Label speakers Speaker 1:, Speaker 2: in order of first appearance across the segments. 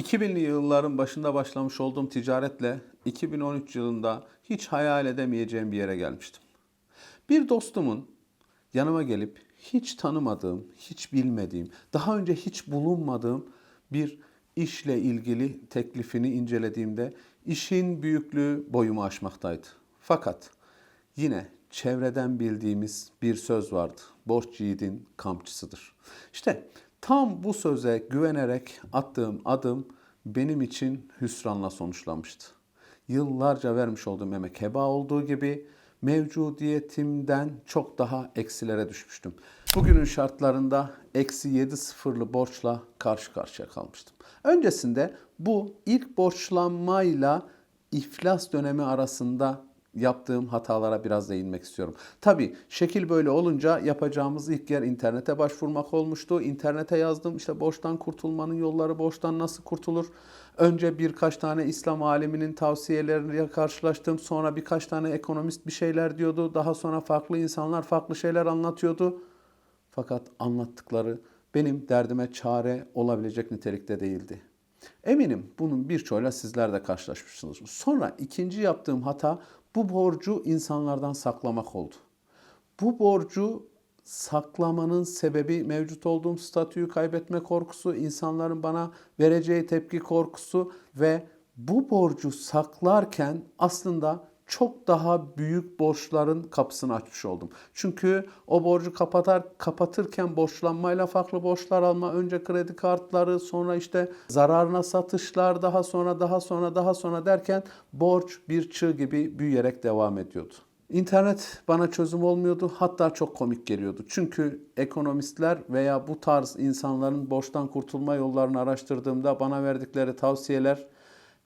Speaker 1: 2000'li yılların başında başlamış olduğum ticaretle 2013 yılında hiç hayal edemeyeceğim bir yere gelmiştim. Bir dostumun yanıma gelip hiç tanımadığım, hiç bilmediğim, daha önce hiç bulunmadığım bir işle ilgili teklifini incelediğimde işin büyüklüğü boyumu aşmaktaydı. Fakat yine çevreden bildiğimiz bir söz vardı. Borç yiğidin kamçısıdır. İşte tam bu söze güvenerek attığım adım benim için hüsranla sonuçlanmıştı. Yıllarca vermiş olduğum emek heba olduğu gibi mevcudiyetimden çok daha eksilere düşmüştüm. Bugünün şartlarında eksi 7 sıfırlı borçla karşı karşıya kalmıştım. Öncesinde bu ilk borçlanmayla iflas dönemi arasında yaptığım hatalara biraz değinmek istiyorum. Tabi şekil böyle olunca yapacağımız ilk yer internete başvurmak olmuştu. İnternete yazdım işte borçtan kurtulmanın yolları, borçtan nasıl kurtulur? Önce birkaç tane İslam aleminin tavsiyeleriyle karşılaştım. Sonra birkaç tane ekonomist bir şeyler diyordu. Daha sonra farklı insanlar farklı şeyler anlatıyordu. Fakat anlattıkları benim derdime çare olabilecek nitelikte değildi. Eminim bunun birçoğuyla sizler de karşılaşmışsınızdır. Sonra ikinci yaptığım hata bu borcu insanlardan saklamak oldu. Bu borcu saklamanın sebebi mevcut olduğum statüyü kaybetme korkusu, insanların bana vereceği tepki korkusu ve bu borcu saklarken aslında çok daha büyük borçların kapısını açmış oldum. Çünkü o borcu kapatar kapatırken borçlanmayla farklı borçlar alma, önce kredi kartları, sonra işte zararına satışlar, daha sonra daha sonra daha sonra derken borç bir çığ gibi büyüyerek devam ediyordu. İnternet bana çözüm olmuyordu. Hatta çok komik geliyordu. Çünkü ekonomistler veya bu tarz insanların borçtan kurtulma yollarını araştırdığımda bana verdikleri tavsiyeler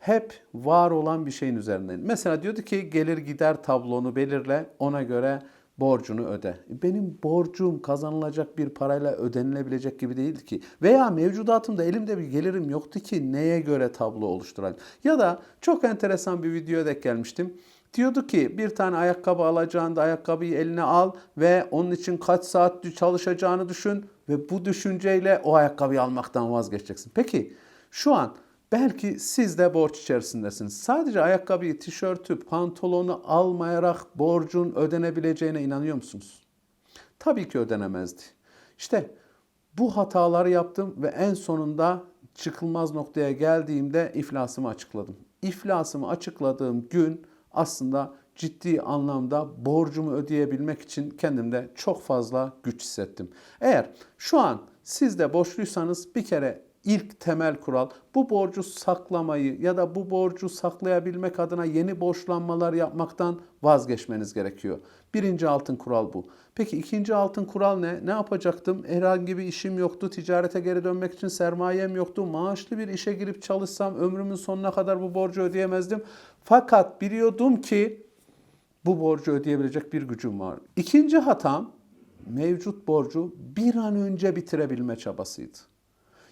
Speaker 1: hep var olan bir şeyin üzerinden. Mesela diyordu ki gelir gider tablonu belirle ona göre borcunu öde. Benim borcum kazanılacak bir parayla ödenilebilecek gibi değildi ki. Veya mevcudatımda elimde bir gelirim yoktu ki neye göre tablo oluşturayım. Ya da çok enteresan bir videoya denk gelmiştim. Diyordu ki bir tane ayakkabı alacağında ayakkabıyı eline al ve onun için kaç saat çalışacağını düşün ve bu düşünceyle o ayakkabıyı almaktan vazgeçeceksin. Peki şu an Belki siz de borç içerisindesiniz. Sadece ayakkabıyı, tişörtü, pantolonu almayarak borcun ödenebileceğine inanıyor musunuz? Tabii ki ödenemezdi. İşte bu hataları yaptım ve en sonunda çıkılmaz noktaya geldiğimde iflasımı açıkladım. İflasımı açıkladığım gün aslında ciddi anlamda borcumu ödeyebilmek için kendimde çok fazla güç hissettim. Eğer şu an siz de borçluysanız bir kere ilk temel kural bu borcu saklamayı ya da bu borcu saklayabilmek adına yeni borçlanmalar yapmaktan vazgeçmeniz gerekiyor. Birinci altın kural bu. Peki ikinci altın kural ne? Ne yapacaktım? Herhangi bir işim yoktu. Ticarete geri dönmek için sermayem yoktu. Maaşlı bir işe girip çalışsam ömrümün sonuna kadar bu borcu ödeyemezdim. Fakat biliyordum ki bu borcu ödeyebilecek bir gücüm var. İkinci hatam mevcut borcu bir an önce bitirebilme çabasıydı.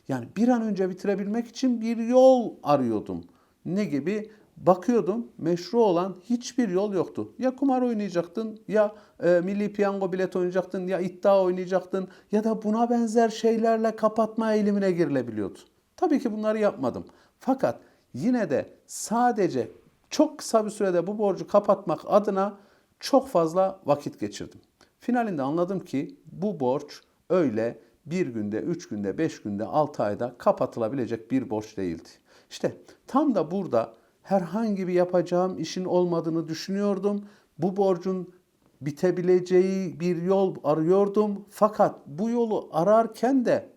Speaker 1: Yani bir an önce bitirebilmek için bir yol arıyordum. Ne gibi? Bakıyordum meşru olan hiçbir yol yoktu. Ya kumar oynayacaktın, ya e, milli piyango bilet oynayacaktın, ya iddia oynayacaktın ya da buna benzer şeylerle kapatma eğilimine girilebiliyordu. Tabii ki bunları yapmadım. Fakat yine de sadece çok kısa bir sürede bu borcu kapatmak adına çok fazla vakit geçirdim. Finalinde anladım ki bu borç öyle bir günde, üç günde, beş günde, altı ayda kapatılabilecek bir borç değildi. İşte tam da burada herhangi bir yapacağım işin olmadığını düşünüyordum. Bu borcun bitebileceği bir yol arıyordum. Fakat bu yolu ararken de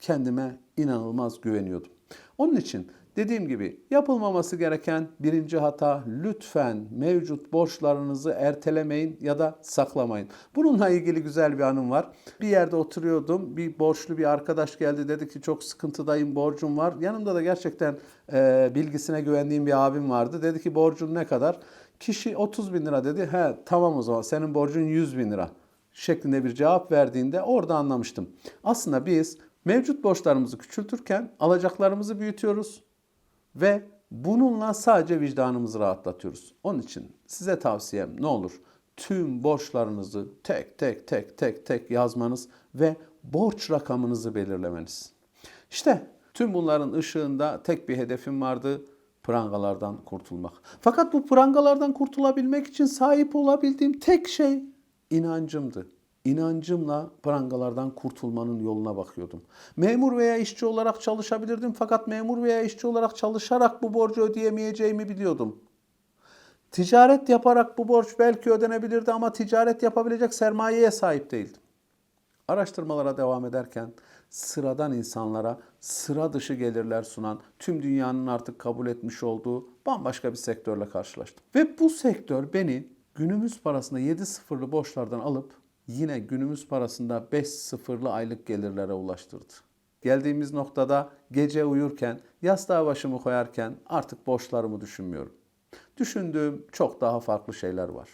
Speaker 1: kendime inanılmaz güveniyordum. Onun için Dediğim gibi yapılmaması gereken birinci hata lütfen mevcut borçlarınızı ertelemeyin ya da saklamayın. Bununla ilgili güzel bir anım var. Bir yerde oturuyordum. Bir borçlu bir arkadaş geldi dedi ki çok sıkıntıdayım borcum var. Yanımda da gerçekten e, bilgisine güvendiğim bir abim vardı. Dedi ki borcun ne kadar? Kişi 30 bin lira dedi. He tamam o zaman senin borcun 100 bin lira şeklinde bir cevap verdiğinde orada anlamıştım. Aslında biz mevcut borçlarımızı küçültürken alacaklarımızı büyütüyoruz ve bununla sadece vicdanımızı rahatlatıyoruz. Onun için size tavsiyem ne olur tüm borçlarınızı tek tek tek tek tek yazmanız ve borç rakamınızı belirlemeniz. İşte Tüm bunların ışığında tek bir hedefim vardı. Prangalardan kurtulmak. Fakat bu prangalardan kurtulabilmek için sahip olabildiğim tek şey inancımdı. İnancımla prangalardan kurtulmanın yoluna bakıyordum. Memur veya işçi olarak çalışabilirdim fakat memur veya işçi olarak çalışarak bu borcu ödeyemeyeceğimi biliyordum. Ticaret yaparak bu borç belki ödenebilirdi ama ticaret yapabilecek sermayeye sahip değildim. Araştırmalara devam ederken sıradan insanlara sıra dışı gelirler sunan, tüm dünyanın artık kabul etmiş olduğu bambaşka bir sektörle karşılaştım. Ve bu sektör beni günümüz parasında 7 sıfırlı borçlardan alıp yine günümüz parasında 5 sıfırlı aylık gelirlere ulaştırdı. Geldiğimiz noktada gece uyurken, yastığa başımı koyarken artık borçlarımı düşünmüyorum. Düşündüğüm çok daha farklı şeyler var.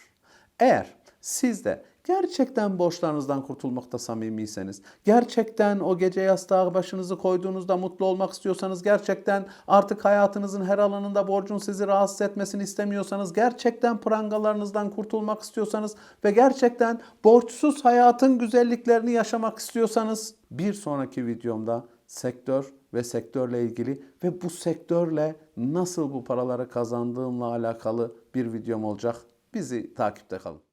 Speaker 1: Eğer siz de gerçekten borçlarınızdan kurtulmakta samimiyseniz, gerçekten o gece yastığa başınızı koyduğunuzda mutlu olmak istiyorsanız, gerçekten artık hayatınızın her alanında borcun sizi rahatsız etmesini istemiyorsanız, gerçekten prangalarınızdan kurtulmak istiyorsanız ve gerçekten borçsuz hayatın güzelliklerini yaşamak istiyorsanız bir sonraki videomda sektör ve sektörle ilgili ve bu sektörle nasıl bu paraları kazandığımla alakalı bir videom olacak. Bizi takipte kalın.